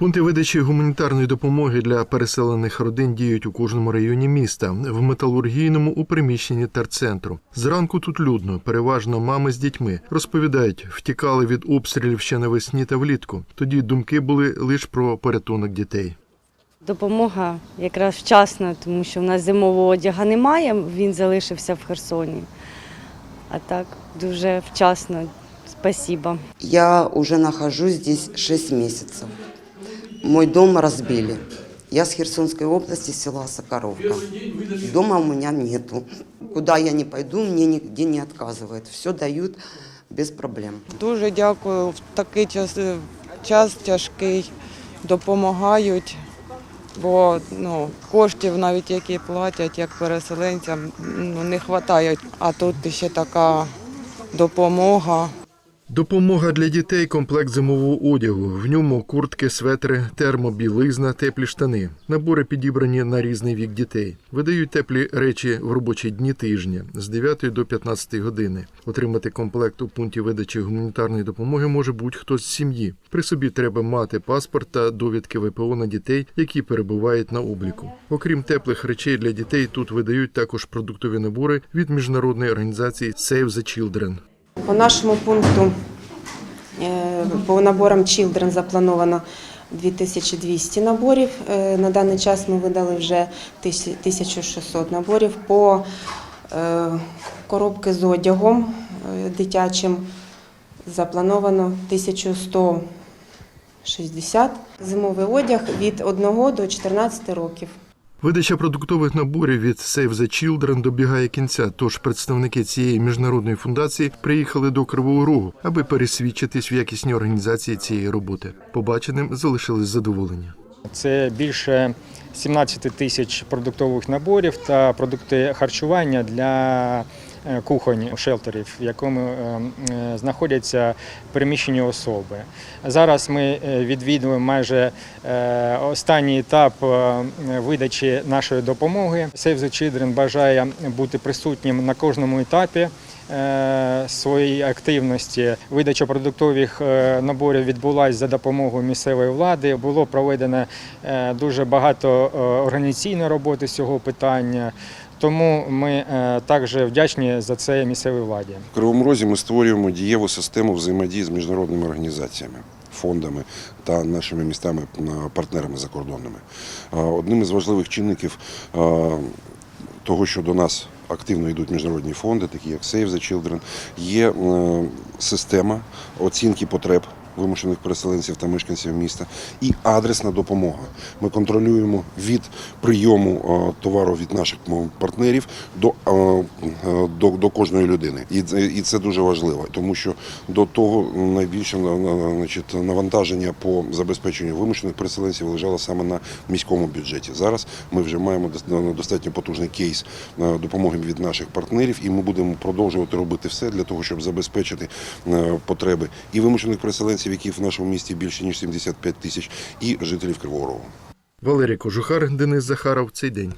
Пункти видачі гуманітарної допомоги для переселених родин діють у кожному районі міста. В металургійному у приміщенні терцентру. Зранку тут людно, переважно мами з дітьми. Розповідають, втікали від обстрілів ще навесні та влітку. Тоді думки були лише про порятунок дітей. Допомога якраз вчасно, тому що в нас зимового одягу немає, він залишився в Херсоні. А так дуже вчасно. Спасибо. Я уже нахожусь здесь 6 месяцев. Мой дом разбили. Я с Херсонской области, села Сокоровка. Дома у меня нету. Куда я не пойду, мне нигде не отказывают. Все дают без проблем. Дуже дякую. В такий час, час тяжкий допомагають, бо ну, коштів навіть які платять, як переселенцям, ну, не вистачає. А тут ще така допомога. Допомога для дітей комплект зимового одягу. В ньому куртки, светри, термобілизна, теплі штани. Набори підібрані на різний вік дітей. Видають теплі речі в робочі дні тижня з 9 до 15 години. Отримати комплект у пункті видачі гуманітарної допомоги може будь-хто з сім'ї. При собі треба мати паспорт та довідки ВПО на дітей, які перебувають на обліку. Окрім теплих речей для дітей, тут видають також продуктові набори від міжнародної організації Save the Children. По нашому пункту е, по наборам Children заплановано 2200 наборів. Е, На даний час ми видали вже 1600 наборів. По е, коробки з одягом дитячим заплановано 1160. Зимовий одяг від 1 до 14 років. Видача продуктових наборів від Save the Children добігає кінця. Тож представники цієї міжнародної фундації приїхали до Кривого Рогу, аби пересвідчитись в якісній організації цієї роботи. Побаченим залишились задоволення. Це більше 17 тисяч продуктових наборів та продукти харчування для кухонь шелтерів, в якому е, е, знаходяться переміщені особи. Зараз ми е, відвідуємо майже е, останній етап е, видачі нашої допомоги. Save the Children бажає бути присутнім на кожному етапі е, своєї активності. Видача продуктових е, наборів відбулася за допомогою місцевої влади. Було проведено е, дуже багато е, організаційної роботи з цього питання. Тому ми е, також вдячні за це місцевій владі. В Кривому Розі ми створюємо дієву систему взаємодії з міжнародними організаціями, фондами та нашими містами партнерами закордонними. Е, Одним із важливих чинників е, того, що до нас активно йдуть міжнародні фонди, такі як Save the Children, є система оцінки потреб. Вимушених переселенців та мешканців міста і адресна допомога. Ми контролюємо від прийому е, товару від наших партнерів до, е, е, до, до кожної людини. І, і це дуже важливо, тому що до того найбільше на- на- значить, навантаження по забезпеченню вимушених переселенців лежало саме на міському бюджеті. Зараз ми вже маємо достатньо потужний кейс допомоги від наших партнерів, і ми будемо продовжувати робити все для того, щоб забезпечити потреби і вимушених переселенців, яких в нашому місті більше ніж 75 тисяч, і жителів Кривого Рогу. Валерій Кожухар, Денис Захаров. Цей день.